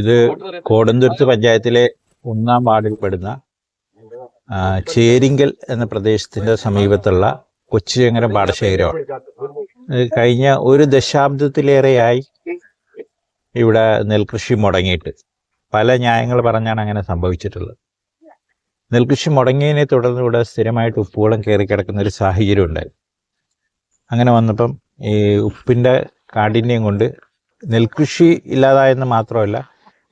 ഇത് കോടന്തുരുത്ത് പഞ്ചായത്തിലെ ഒന്നാം വാർഡിൽ പെടുന്ന ചേരിങ്കൽ എന്ന പ്രദേശത്തിന്റെ സമീപത്തുള്ള കൊച്ചുചെങ്ങരം പാടശേഖരമാണ്. കഴിഞ്ഞ ഒരു ദശാബ്ദത്തിലേറെയായി ഇവിടെ നെൽകൃഷി മുടങ്ങിയിട്ട് പല ന്യായങ്ങൾ പറഞ്ഞാണ് അങ്ങനെ സംഭവിച്ചിട്ടുള്ളത്. നെൽകൃഷി മുടങ്ങിയതിനെ തുടർന്ന് ഇവിടെ സ്ഥിരമായിട്ട് ഉപ്പുകളും കയറി കിടക്കുന്ന ഒരു സാഹചര്യം ഉണ്ടായി. അങ്ങനെ വന്നപ്പം ഈ ഉപ്പിന്റെ കാഠിന്യം കൊണ്ട് നെൽകൃഷി ഇല്ലാതായെന്ന് മാത്രമല്ല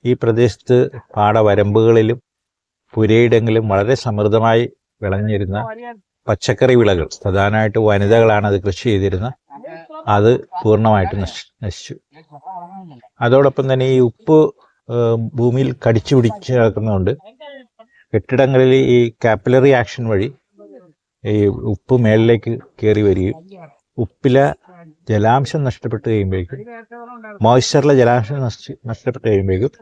ഈ പ്രദേശത്ത് പാടവരമ്പുകളിലും പുരയിടങ്ങളിലും വളരെ സമൃദ്ധമായി വിളഞ്ഞിരുന്ന പച്ചക്കറി വിളകൾ പ്രധാനമായിട്ട് വനിതകളാണ് അത് കൃഷി ചെയ്തിരുന്ന അത് പൂർണമായിട്ട് നശിച്ചു. അതോടൊപ്പം തന്നെ ഈ ഉപ്പ് ഭൂമിയിൽ കടിച്ചു പിടിച്ച് കിടക്കുന്നതുകൊണ്ട് കെട്ടിടങ്ങളിൽ ഈ കാപ്പിലറി ആക്ഷൻ വഴി ഈ ഉപ്പ് മേളിലേക്ക് കയറി വരികയും ഉപ്പിലെ ജലാംശം നഷ്ടപ്പെട്ട് കഴിയുമ്പോഴേക്കും മോയ്സ്ചറിലെ ജലാംശം നഷ്ടപ്പെട്ട് കഴിയുമ്പോഴേക്കും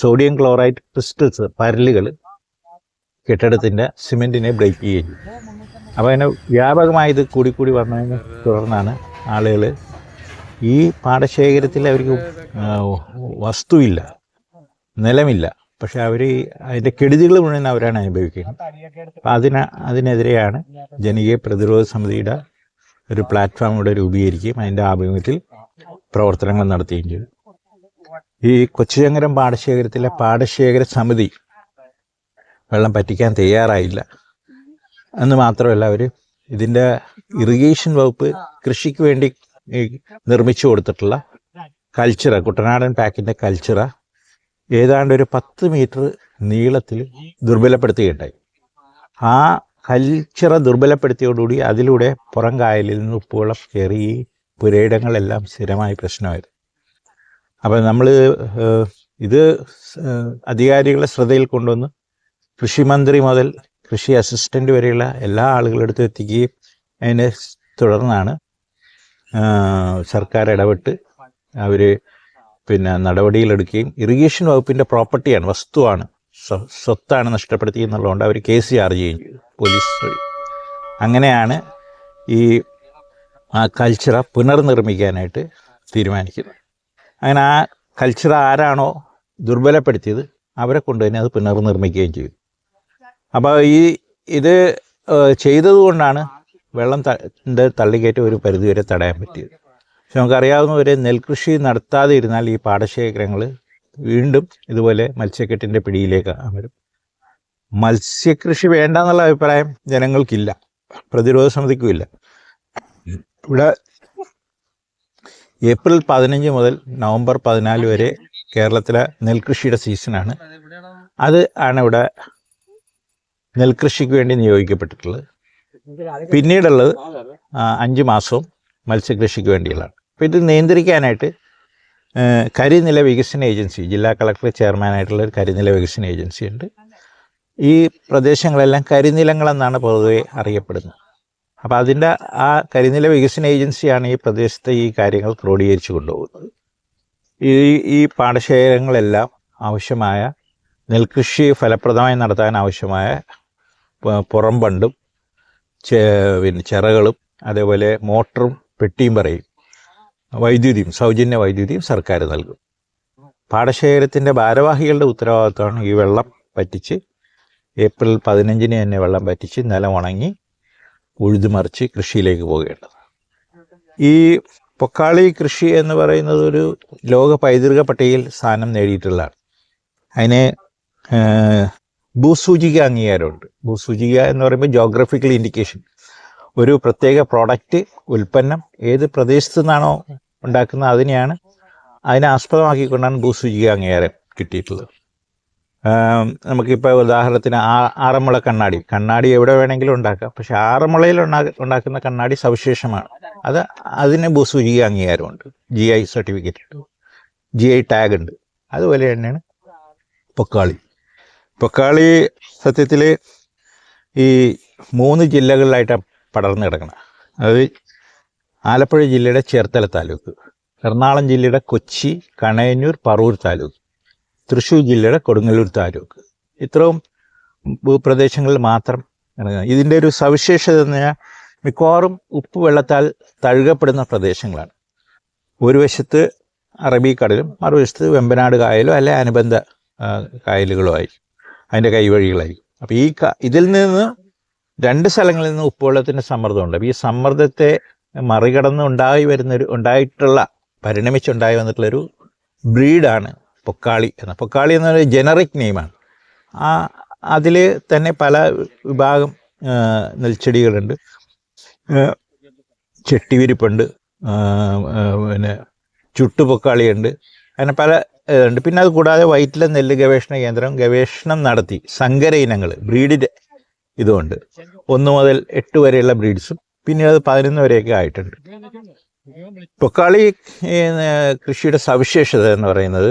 സോഡിയം ക്ലോറൈഡ് ക്രിസ്റ്റൽസ് പരലുകൾ കെട്ടിടത്തിന്റെ സിമെന്റിനെ ബ്രേക്ക് ചെയ്യും അപ്പോൾ അതിനെ വ്യാപകമായി ഇത് കൂടി കൂടി വന്നതിനെ തുടർന്നാണ് ആളുകൾ ഈ പാടശേഖരത്തിൽ അവർക്ക് വസ്തുവില്ല നിലമില്ല. പക്ഷെ അവർ അതിന്റെ കെടുതികൾ മുഴുവൻ അവരാണ് അനുഭവിക്കുന്നത്. അപ്പം അതിന് അതിനെതിരെയാണ് ജനകീയ പ്രതിരോധ സമിതിയുടെ ഒരു പ്ലാറ്റ്ഫോം ഇവിടെ രൂപീകരിക്കുകയും അതിന്റെ ആഭിമുഖ്യത്തിൽ പ്രവർത്തനങ്ങൾ നടത്തുകയും ചെയ്തു. ഈ കൊച്ചുചങ്ങരം പാടശേഖരത്തിലെ പാടശേഖര സമിതി വെള്ളം പറ്റിക്കാൻ തയ്യാറായില്ല. എന്ന് മാത്രമല്ല അവർ ഇതിന്റെ ഇറിഗേഷൻ വകുപ്പ് കൃഷിക്ക് വേണ്ടി നിർമ്മിച്ചു കൊടുത്തിട്ടുള്ള കൾച്ചറ കുട്ടനാടൻ പാക്കിന്റെ കൾച്ചറ ഏതാണ്ട് ഒരു പത്ത് മീറ്റർ നീളത്തിൽ ദുർബലപ്പെടുത്തുകയുണ്ടായി. ആ കൾച്ചറ ദുർബലപ്പെടുത്തിയോടുകൂടി അതിലൂടെ പുറം കായലിൽ നിന്ന് ഉപ്പുവെള്ളം കയറി പുരയിടങ്ങളെല്ലാം സ്ഥിരമായി പ്രശ്നമായിരുന്നു അപ്പം നമ്മൾ ഇത് അധികാരികളെ ശ്രദ്ധയിൽ കൊണ്ടുവന്ന് കൃഷിമന്ത്രി മുതൽ കൃഷി അസിസ്റ്റന്റ് വരെയുള്ള എല്ലാ ആളുകളുടെ അടുത്തും എത്തിക്കുകയും അതിനെ തുടർന്നാണ് സർക്കാർ ഇടപെട്ട് അവർ പിന്നെ നടപടിയിലെടുക്കുകയും ഇറിഗേഷൻ വകുപ്പിന്റെ പ്രോപ്പർട്ടിയാണ് വസ്തുവാണ്. സ്വത്താണ് നഷ്ടപ്പെടുത്തി എന്നുള്ളതുകൊണ്ട് അവർ കേസ് ചാർജ് ചെയ്യുകയും ചെയ്തു പോലീസ് വഴി. അങ്ങനെയാണ് ഈ ആ കൾച്ചറ പുനർനിർമ്മിക്കാനായിട്ട് തീരുമാനിക്കുന്നത്. അങ്ങനെ ആ കൾച്ചർ ആരാണോ ദുർബലപ്പെടുത്തിയത് അവരെ കൊണ്ട് തന്നെ അത് പുനർനിർമ്മിക്കുകയും ചെയ്തു. അപ്പോൾ ഈ ഇത് ചെയ്തതുകൊണ്ടാണ് വെള്ളം തന്റെ ന്റെ തള്ളിക്കയറ്റം ഒരു പരിധിവരെ തടയാൻ പറ്റിയത്. പക്ഷെ നമുക്കറിയാവുന്നവരെ നെൽകൃഷി നടത്താതെ ഇരുന്നാൽ ഈ പാടശേഖരങ്ങൾ വീണ്ടും ഇതുപോലെ മത്സ്യക്കെട്ടിന്റെ പിടിയിലേക്ക് വരും. മത്സ്യകൃഷി വേണ്ട എന്നുള്ള അഭിപ്രായം ജനങ്ങൾക്കില്ല. പ്രതിരോധ സമിതിക്കുമില്ല. ഇവിടെ ഏപ്രിൽ പതിനഞ്ച് മുതൽ നവംബർ പതിനാല് വരെ കേരളത്തിലെ നെൽകൃഷിയുടെ സീസണാണ്. അത് ആണ് ഇവിടെ നെൽകൃഷിക്ക് വേണ്ടി നിയോഗിക്കപ്പെട്ടിട്ടുള്ളത്. പിന്നീടുള്ളത് അഞ്ച് മാസവും മത്സ്യകൃഷിക്ക് വേണ്ടിയുള്ളതാണ്. അപ്പോൾ ഇത് നിയന്ത്രിക്കാനായിട്ട് കരിനില വികസന ഏജൻസി ജില്ലാ കളക്ടർ ചെയർമാനായിട്ടുള്ള ഒരു കരിനില വികസന ഏജൻസി ഉണ്ട്. ഈ പ്രദേശങ്ങളെല്ലാം കരിനിലങ്ങളെന്നാണ് പൊതുവെ അറിയപ്പെടുന്നത്. അപ്പോൾ അതിന്റെ ആ കരിനില വികസന ഏജൻസിയാണ് ഈ പ്രദേശത്തെ ഈ കാര്യങ്ങൾ ക്രോഡീകരിച്ചു കൊണ്ടുപോകുന്നത്. ഈ ഈ പാടശേഖരങ്ങളെല്ലാം ആവശ്യമായ നെൽകൃഷി ഫലപ്രദമായി നടത്താൻ ആവശ്യമായ പുറംബണ്ടും പിന്നെ ചിറകളും അതേപോലെ മോട്ടറും പെട്ടിയും പറയും. വൈദ്യുതിയും സൗജന്യ വൈദ്യുതിയും സർക്കാർ നൽകും. പാടശേഖരത്തിന്റെ ഭാരവാഹികളുടെ ഉത്തരവാദിത്തമാണ് ഈ വെള്ളം പറ്റിച്ച് ഏപ്രിൽ പതിനഞ്ചിന് തന്നെ വെള്ളം പറ്റിച്ച് നിലം ഉണങ്ങി ഉഴുതുമറിച്ച് കൃഷിയിലേക്ക് പോകേണ്ടത്. ഈ പൊക്കാളി കൃഷി എന്ന് പറയുന്നത് ഒരു ലോക പൈതൃക പട്ടികയിൽ സ്ഥാനം നേടിയിട്ടുള്ളതാണ്. അതിന് ഭൂസൂചിക അംഗീകാരമുണ്ട്. ഭൂസൂചിക എന്ന് പറയുമ്പോൾ ജോഗ്രഫിക്കൽ ഇൻഡിക്കേഷൻ ഒരു പ്രത്യേക പ്രോഡക്റ്റ് ഉൽപ്പന്നം ഏത് പ്രദേശത്തു നിന്നാണോ ഉണ്ടാക്കുന്നത് അതിനെയാണ് അതിനെ ആസ്പദമാക്കിക്കൊണ്ടാണ് ഭൂസൂചിക അംഗീകാരം കിട്ടിയിട്ടുള്ളത്. നമുക്കിപ്പോൾ ഉദാഹരണത്തിന് ആ ആറന്മുള കണ്ണാടി. കണ്ണാടി എവിടെ വേണമെങ്കിലും ഉണ്ടാക്കാം. പക്ഷെ ആറന്മുളയിൽ ഉണ്ടാ- ഉണ്ടാക്കുന്ന കണ്ണാടി സവിശേഷമാണ്. അത് അതിന് ഭൂസൂചിക അംഗീകാരമുണ്ട് ജി ഐ സർട്ടിഫിക്കറ്റ് ഉണ്ട്. ജി ഐ ടാഗ് ഉണ്ട്. അതുപോലെ തന്നെയാണ് പൊക്കാളി. പൊക്കാളി സത്യത്തിൽ ഈ മൂന്ന് ജില്ലകളിലായിട്ടാണ് പടർന്നു കിടക്കണം. അത് ആലപ്പുഴ ജില്ലയുടെ ചേർത്തല താലൂക്ക് എറണാകുളം ജില്ലയുടെ കൊച്ചി കണയന്നൂർ പറവൂർ താലൂക്ക് തൃശ്ശൂർ ജില്ലയുടെ കൊടുങ്ങല്ലൂർ താലൂക്ക്. ഇത്രയും ഭൂപ്രദേശങ്ങളിൽ മാത്രം ഇതിന്റെ ഒരു സവിശേഷത എന്ന് പറഞ്ഞാൽ മിക്കവാറും ഉപ്പ് വെള്ളത്താൽ തഴുകപ്പെടുന്ന പ്രദേശങ്ങളാണ്. ഒരു വശത്ത് അറബിക്കടലും മറുവശത്ത് വെമ്പനാട് കായലും അല്ലെ അനുബന്ധ കായലുകളുമായി അതിന്റെ കൈവഴികളായി അപ്പോൾ ഈ ഇതിൽ നിന്ന് രണ്ട് സ്ഥലങ്ങളിൽ നിന്ന് ഉപ്പുവെള്ളത്തിന്റെ സമ്മർദ്ദമുണ്ട്. ഈ സമ്മർദ്ദത്തെ മറികടന്ന് ഉണ്ടായി വരുന്നൊരു ഉണ്ടായിട്ടുള്ള പരിണമിച്ചുണ്ടായി വന്നിട്ടുള്ളൊരു ബ്രീഡാണ് പൊക്കാളി എന്ന. പൊക്കാളി എന്നൊരു ജനറിക് നെയിമാണ്. ആ അതിൽ തന്നെ പല വിഭാഗം നെൽച്ചെടികളുണ്ട്. ചെട്ടിവിരിപ്പുണ്ട് പിന്നെ ചുട്ടുപൊക്കാളിയുണ്ട് അങ്ങനെ പല ഇതുണ്ട് പിന്നെ അത് കൂടാതെ വൈറ്റില നെല്ല് ഗവേഷണ കേന്ദ്രം ഗവേഷണം നടത്തി. സങ്കര ഇനങ്ങൾ ബ്രീഡിന്റെ ഇതുമുണ്ട് ഒന്ന് മുതൽ എട്ട് വരെയുള്ള ബ്രീഡ്സും പിന്നെ അത് പതിനൊന്ന് വരെയൊക്കെ ആയിട്ടുണ്ട്. പൊക്കാളി കൃഷിയുടെ സവിശേഷത എന്ന് പറയുന്നത്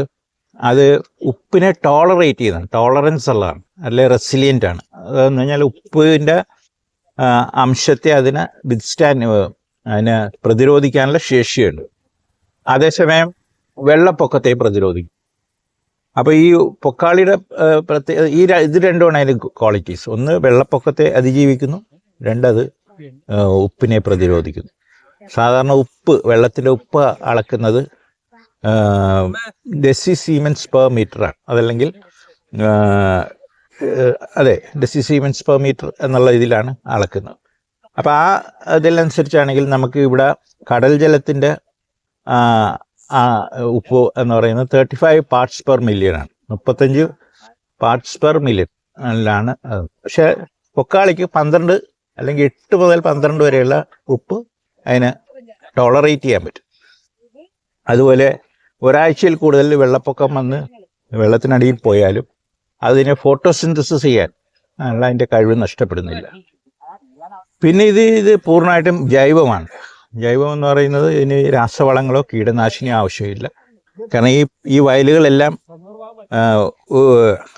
അത് ഉപ്പിനെ ടോളറേറ്റ് ചെയ്യുന്നതാണ് ടോളറൻസ് ഉള്ളതാണ് അല്ലെ റെസിലിയന്റ് ആണ്. അതെന്ന് കഴിഞ്ഞാൽ ഉപ്പിന്റെ അംശത്തെ അതിനെ വിത്ത്സ്റ്റാൻഡ് അതിനെ പ്രതിരോധിക്കാനുള്ള ശേഷിയുണ്ട്. അതേസമയം വെള്ളപ്പൊക്കത്തെ പ്രതിരോധിക്കും. അപ്പോൾ ഈ പൊക്കാളിയുടെ പ്രത്യേക ഈ ഇത് രണ്ടുമാണ് അതിന്റെ ക്വാളിറ്റീസ് ഒന്ന് വെള്ളപ്പൊക്കത്തെ അതിജീവിക്കുന്നു. രണ്ടത് ഉപ്പിനെ പ്രതിരോധിക്കുന്നു. സാധാരണ ഉപ്പ് വെള്ളത്തിലെ ഉപ്പ് അളക്കുന്നത് ഡെസി സീമെൻസ് പെർ മീറ്ററാണ്. അതല്ലെങ്കിൽ അതെ ഡെസി സീമെൻസ് പെർ മീറ്റർ എന്നുള്ള ഇതിലാണ് അളക്കുന്നത്. അപ്പോൾ ആ ഇതിലനുസരിച്ചാണെങ്കിൽ നമുക്ക് ഇവിടെ കടൽ ജലത്തിന്റെ ആ ഉപ്പ് എന്ന് പറയുന്നത് thirty five parts per million ആണ്. മുപ്പത്തഞ്ച് പാർട്സ് പെർ മില്യൺ ാണ് പക്ഷെ പൊക്കാളിക്ക് പന്ത്രണ്ട് അല്ലെങ്കിൽ എട്ട് മുതൽ പന്ത്രണ്ട് വരെയുള്ള ഉപ്പ് അതിന് ടോളറേറ്റ് ചെയ്യാൻ പറ്റും. അതുപോലെ ഒരാഴ്ചയിൽ കൂടുതൽ വെള്ളപ്പൊക്കം വന്ന് വെള്ളത്തിനടിയിൽ പോയാലും അതിനെ ഫോട്ടോസിന്തസിസ് ചെയ്യാൻ അതിന്റെ കഴിവ് നഷ്ടപ്പെടുന്നില്ല. പിന്നെ ഇത് ഇത് പൂർണമായിട്ടും ജൈവമാണ്. ജൈവം എന്ന് പറയുന്നത് ഇതിന് രാസവളങ്ങളോ കീടനാശിനിയോ ആവശ്യമില്ല. കാരണം ഈ ഈ വയലുകളെല്ലാം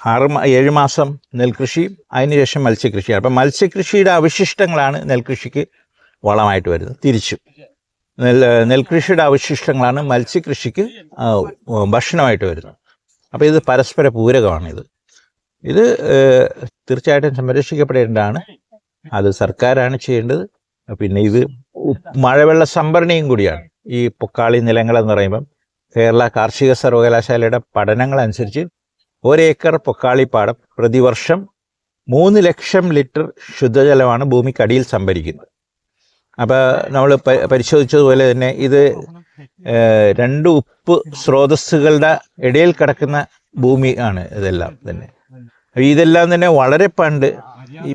ആറ് ഏഴ് മാസം നെൽകൃഷി അതിനുശേഷം മത്സ്യകൃഷിയാണ് അപ്പം മത്സ്യകൃഷിയുടെ അവശിഷ്ടങ്ങളാണ് നെൽകൃഷിക്ക് വളമായിട്ട് വരുന്നത് തിരിച്ചും. നെൽ നെൽകൃഷിയുടെ അവശിഷ്ടങ്ങളാണ് മത്സ്യകൃഷിക്ക് ഭക്ഷണമായിട്ട് വരുന്നത്. അപ്പോൾ ഇത് പരസ്പര പൂരകമാണിത്. ഇത് തീർച്ചയായിട്ടും സംരക്ഷിക്കപ്പെടേണ്ടതാണ്. അത് സർക്കാരാണ് ചെയ്യേണ്ടത്. പിന്നെ ഇത് മഴവെള്ള സംഭരണിയും കൂടിയാണ്. ഈ പൊക്കാളി നിലങ്ങൾ എന്ന് പറയുമ്പം കേരള കാർഷിക സർവകലാശാലയുടെ പഠനങ്ങൾ അനുസരിച്ച് ഒരേക്കർ പൊക്കാളി പാടം പ്രതിവർഷം മൂന്ന് ലക്ഷം ലിറ്റർ ശുദ്ധജലമാണ് ഭൂമിക്കടിയിൽ സംഭരിക്കുന്നത്. അപ്പോൾ നമ്മൾ പരിശോധിച്ചതുപോലെ തന്നെ ഇത് രണ്ട് ഉപ്പ് സ്രോതസ്സുകളുടെ ഇടയിൽ കിടക്കുന്ന ഭൂമി ആണ് ഇതെല്ലാം തന്നെ. ഇതെല്ലാം തന്നെ വളരെ പണ്ട് ഈ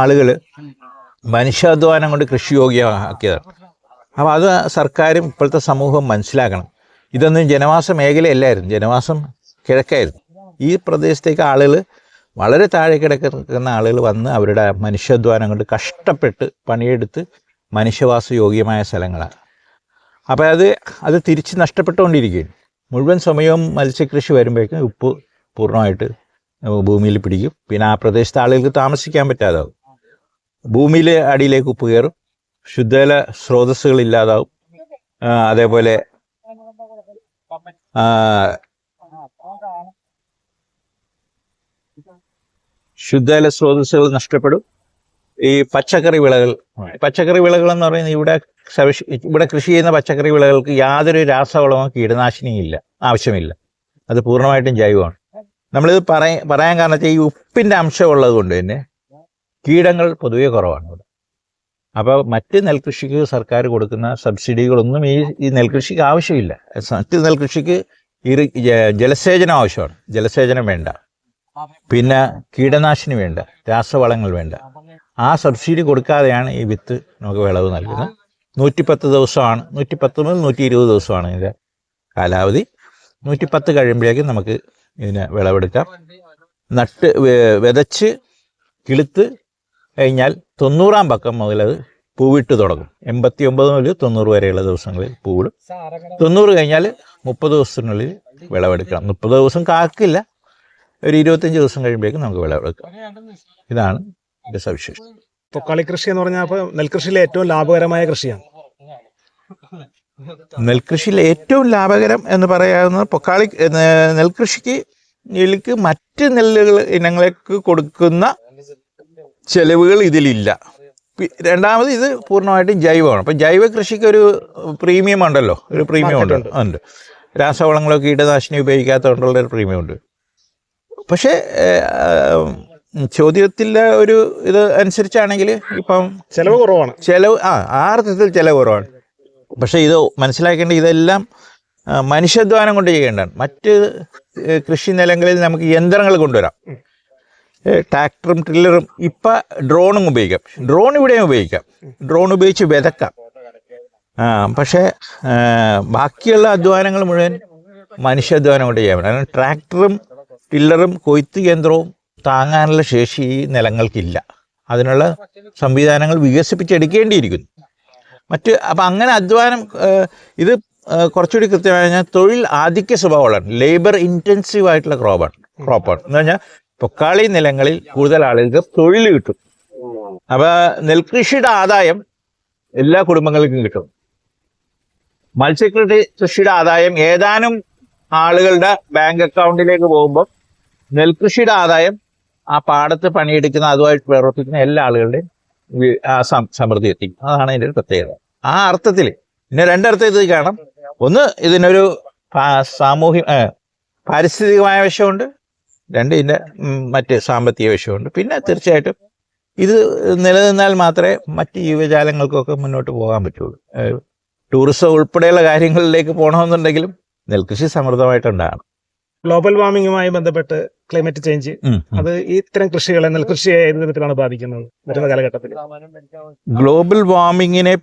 ആളുകൾ മനുഷ്യാധ്വാനം കൊണ്ട് കൃഷിയോഗ്യമാക്കിയതാണ് അപ്പോൾ അത് സർക്കാരും ഇപ്പോഴത്തെ സമൂഹവും മനസ്സിലാക്കണം. ഇതൊന്നും ജനവാസ മേഖലയല്ലായിരുന്നു. ജനവാസം കിഴക്കായിരുന്നു. ഈ പ്രദേശത്തേക്ക് ആളുകൾ വളരെ താഴെ കിടക്കുന്ന ആളുകൾ വന്ന് അവരുടെ മനുഷ്യാധ്വാനം കൊണ്ട് കഷ്ടപ്പെട്ട് പണിയെടുത്ത് മനുഷ്യവാസ യോഗ്യമായ സ്ഥലങ്ങളാണ്. അപ്പോൾ അത് അത് തിരിച്ച് നഷ്ടപ്പെട്ടുകൊണ്ടിരിക്കുകയാണ്. മുഴുവൻ സമയവും മത്സ്യകൃഷി വരുമ്പോഴേക്കും ഉപ്പ് പൂർണമായിട്ട് ഭൂമിയിൽ പിടിക്കും. പിന്നെ ആ പ്രദേശത്തെ ആളുകൾക്ക് താമസിക്കാൻ പറ്റാതാവും. ഭൂമിയിലെ അടിയിലേക്ക് ഉപ്പ് കയറും ശുദ്ധജല സ്രോതസ്സുകൾ ഇല്ലാതാവും. അതേപോലെ ശുദ്ധജല സ്രോതസ്സുകൾ നഷ്ടപ്പെടും. ഈ പച്ചക്കറി വിളകൾ പച്ചക്കറി വിളകൾ എന്ന് പറയുന്നത് ഇവിടെ ഇവിടെ കൃഷി ചെയ്യുന്ന പച്ചക്കറി വിളകൾക്ക് യാതൊരു രാസവളമോ കീടനാശിനിയും ഇല്ല ആവശ്യമില്ല. അത് പൂർണമായിട്ടും ജൈവമാണ്. നമ്മളിത് പറയ പറയാൻ കാരണം വെച്ചാൽ ഈ ഉപ്പിന്റെ അംശം ഉള്ളത് കൊണ്ട് തന്നെ കീടങ്ങൾ പൊതുവെ കുറവാണ് ഇവിടെ. അപ്പോൾ മറ്റ് നെൽകൃഷിക്ക് സർക്കാർ കൊടുക്കുന്ന സബ്സിഡികളൊന്നും ഈ ഈ നെൽകൃഷിക്ക് ആവശ്യമില്ല. മറ്റ് നെൽകൃഷിക്ക് ഇറി ജലസേചനം ആവശ്യമാണ്. ജലസേചനം വേണ്ട. പിന്നെ കീടനാശിനി വേണ്ട. രാസവളങ്ങൾ വേണ്ട. ആ സബ്സിഡി കൊടുക്കാതെയാണ് ഈ വിത്ത് നമുക്ക് വിളവ് നൽകുന്നത്. നൂറ്റിപ്പത്ത് ദിവസമാണ്. നൂറ്റിപ്പത്ത് മുതൽ നൂറ്റി ഇരുപത് ദിവസമാണ് ഇതിന്റെ കാലാവധി. നൂറ്റിപ്പത്ത് കഴിയുമ്പോഴേക്കും നമുക്ക് ഇതിനെ വിളവെടുക്കാം. നട്ട് വിതച്ച് കിളുത്ത് കഴിഞ്ഞാൽ തൊണ്ണൂറാം പക്കം മുതൽ അത് പൂവിട്ട് തുടങ്ങും. എൺപത്തി ഒമ്പത് മുതൽ തൊണ്ണൂറ് വരെയുള്ള ദിവസങ്ങളിൽ പൂവിടും. തൊണ്ണൂറ് കഴിഞ്ഞാൽ മുപ്പത് ദിവസത്തിനുള്ളിൽ വിളവെടുക്കണം. മുപ്പത് ദിവസം കാക്കില്ല. ഒരു ഇരുപത്തഞ്ച് ദിവസം കഴിയുമ്പോഴേക്കും നമുക്ക് വിളവെടുക്കാം. ഇതാണ് ഇതിന്റെ സവിശേഷം തൊക്കാളി കൃഷി എന്ന് പറഞ്ഞാൽ അപ്പോൾ നെൽകൃഷിയിലെ ഏറ്റവും ലാഭകരമായ കൃഷിയാണ്. നെൽകൃഷിയിൽ ഏറ്റവും ലാഭകരം എന്ന് പറയാവുന്ന പൊക്കാളി നെൽകൃഷിക്ക് ഇതിലേക്ക് മറ്റ് നെല്ലുകൾ ഇനങ്ങൾക്ക് കൊടുക്കുന്ന ചെലവുകൾ ഇതിലില്ല. രണ്ടാമത് ഇത് പൂർണമായിട്ടും ജൈവമാണ്. അപ്പം ജൈവ കൃഷിക്ക് ഒരു പ്രീമിയം ഉണ്ടല്ലോ. ഒരു പ്രീമിയം ഉണ്ട്. ഉണ്ട്. രാസവളങ്ങളോ കീടനാശിനി ഉപയോഗിക്കാത്തതുകൊണ്ടുള്ള ഒരു പ്രീമിയം ഉണ്ട്. പക്ഷേ ചോദ്യത്തിലെ ഒരു ഇത് അനുസരിച്ചാണെങ്കിൽ ഇപ്പം ചെലവ് കുറവാണ്. ചിലവ് ആ ആ അർത്ഥത്തിൽ ചിലവ് കുറവാണ്. പക്ഷേ ഇത് മനസ്സിലാക്കേണ്ട ഇതെല്ലാം മനുഷ്യാധ്വാനം കൊണ്ട് ചെയ്യേണ്ടതാണ്. മറ്റ് കൃഷി നിലങ്ങളിൽ നമുക്ക് യന്ത്രങ്ങൾ കൊണ്ടുവരാം. ട്രാക്ടറും ട്രില്ലറും ഇപ്പം ഡ്രോണും ഉപയോഗിക്കാം. ഡ്രോൺ ഇവിടെയും ഉപയോഗിക്കാം. ഡ്രോൺ ഉപയോഗിച്ച് വിതക്കാം. ആ പക്ഷേ ബാക്കിയുള്ള അധ്വാനങ്ങൾ മുഴുവൻ മനുഷ്യാധ്വാനം കൊണ്ട് ചെയ്യാൻ പറ്റും കാരണം ട്രാക്ടറും ടില്ലറും കൊയ്ത്ത് യന്ത്രവും താങ്ങാനുള്ള ശേഷി ഈ നിലങ്ങൾക്കില്ല. അതിനുള്ള സംവിധാനങ്ങൾ വികസിപ്പിച്ചെടുക്കേണ്ടിയിരിക്കുന്നു. മറ്റ് അപ്പം അങ്ങനെ അധ്വാനം ഇത് കുറച്ചുകൂടി കൃത്യമായി കഴിഞ്ഞാൽ തൊഴിൽ ആധിക്യ സ്വഭാവമുള്ളതാണ്. ലേബർ ഇന്റൻസീവ് ആയിട്ടുള്ള ക്രോപ്പാണ് ക്രോപ്പാണ് എന്ന് പറഞ്ഞാൽ പൊക്കാളി നിലങ്ങളിൽ കൂടുതൽ ആളുകൾക്ക് തൊഴിൽ കിട്ടും. അപ്പൊ നെൽകൃഷിയുടെ ആദായം എല്ലാ കുടുംബങ്ങൾക്കും കിട്ടും. മത്സ്യകൃഷി കൃഷിയുടെ ആദായം ഏതാനും ആളുകളുടെ ബാങ്ക് അക്കൗണ്ടിലേക്ക് പോകുമ്പോൾ നെൽകൃഷിയുടെ ആദായം ആ പാടത്ത് പണിയെടുക്കുന്ന അതുമായിട്ട് പ്രവർത്തിക്കുന്ന എല്ലാ ആളുകളുടെയും സമൃദ്ധി എത്തിക്കും അതാണ് അതിന്റെ ഒരു പ്രത്യേകത. ആ അർത്ഥത്തിൽ പിന്നെ രണ്ടർത്ഥം ഇത് കാണാം. ഒന്ന് ഇതിനൊരു സാമൂഹ്യ പാരിസ്ഥിതികമായ വശമുണ്ട്. രണ്ട് ഇതിന്റെ മറ്റ് സാമ്പത്തിക വിഷയമുണ്ട്. പിന്നെ തീർച്ചയായിട്ടും ഇത് നിലനിന്നാൽ മാത്രമേ മറ്റ് ജീവജാലങ്ങൾക്കൊക്കെ മുന്നോട്ട് പോകാൻ പറ്റുള്ളൂ. ടൂറിസം ഉൾപ്പെടെയുള്ള കാര്യങ്ങളിലേക്ക് പോകണമെന്നുണ്ടെങ്കിലും നെൽകൃഷി സമൃദ്ധമായിട്ടുണ്ടാകണം. ഗ്ലോബൽ വാർമിങ്ങുമായി ബന്ധപ്പെട്ട് ക്ലൈമറ്റ് ചേഞ്ച്. അത് ഇത്തരം കൃഷികളെ നെൽകൃഷിയെ ഏത് വിധത്തിലാണ് ബാധിക്കുന്നത് വരുന്ന കാലഘട്ടത്തിൽ ഗ്ലോബൽ വാർമിങ്ങിനെ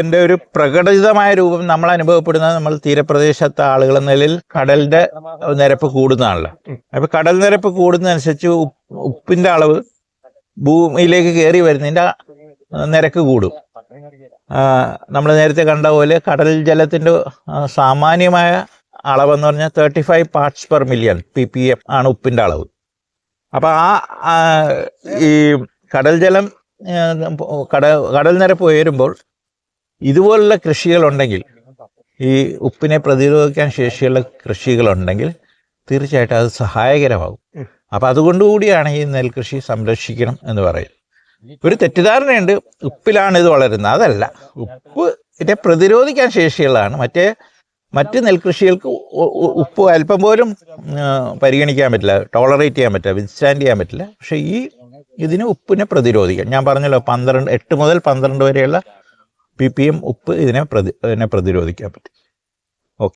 ന്റെ ഒരു പ്രകടിതമായ രൂപം നമ്മൾ അനുഭവപ്പെടുന്നത് നമ്മൾ തീരപ്രദേശത്തെ ആളുകൾ നിലയിൽ കടലിന്റെ നിരപ്പ് കൂടുന്നതാണല്ലോ. അപ്പൊ കടൽ നിരപ്പ് കൂടുന്നതനുസരിച്ച് ഉപ്പിന്റെ അളവ് ഭൂമിയിലേക്ക് കയറി വരുന്നതിന്റെ ആ, നിരക്ക് കൂടും. നമ്മൾ നേരത്തെ കണ്ട പോലെ കടൽ ജലത്തിന്റെ ആ, സാമാന്യമായ അളവെന്ന് പറഞ്ഞാൽ thirty five parts per million P P M ആണ് ഉപ്പിന്റെ അളവ്. അപ്പോൾ ആ ആ, ഈ കടൽ ജലം കട കടൽ നിരപ്പ് ഉയരുമ്പോൾ ഇതുപോലുള്ള കൃഷികളുണ്ടെങ്കിൽ ഈ ഉപ്പിനെ പ്രതിരോധിക്കാൻ ശേഷിയുള്ള കൃഷികളുണ്ടെങ്കിൽ തീർച്ചയായിട്ടും അത് സഹായകരമാകും. അപ്പം അതുകൊണ്ടുകൂടിയാണ് ഈ നെൽകൃഷി സംരക്ഷിക്കണം എന്ന് പറയുന്നത്. ഒരു തെറ്റിദ്ധാരണയുണ്ട്. ഉപ്പിലാണ് ഇത് വളരുന്നത്. അതല്ല. ഉപ്പ് ഇതിനെ പ്രതിരോധിക്കാൻ ശേഷിയുള്ളതാണ്. മറ്റേ മറ്റ് നെൽകൃഷികൾക്ക് ഉപ്പ് അല്പം പോലും പരിഗണിക്കാൻ പറ്റില്ല. ടോളറേറ്റ് ചെയ്യാൻ പറ്റില്ല. വിത്ത്സ്റ്റാൻഡ് ചെയ്യാൻ പറ്റില്ല. പക്ഷേ ഈ ഇതിന് ഉപ്പിനെ പ്രതിരോധിക്കാം. ഞാൻ പറഞ്ഞല്ലോ പന്ത്രണ്ട് എട്ട് മുതൽ പന്ത്രണ്ട് വരെയുള്ള പി പി എം ഉപ്പ് ഇതിനെ പ്രതി ഇതിനെ പ്രതിരോധിക്കാൻ പറ്റും.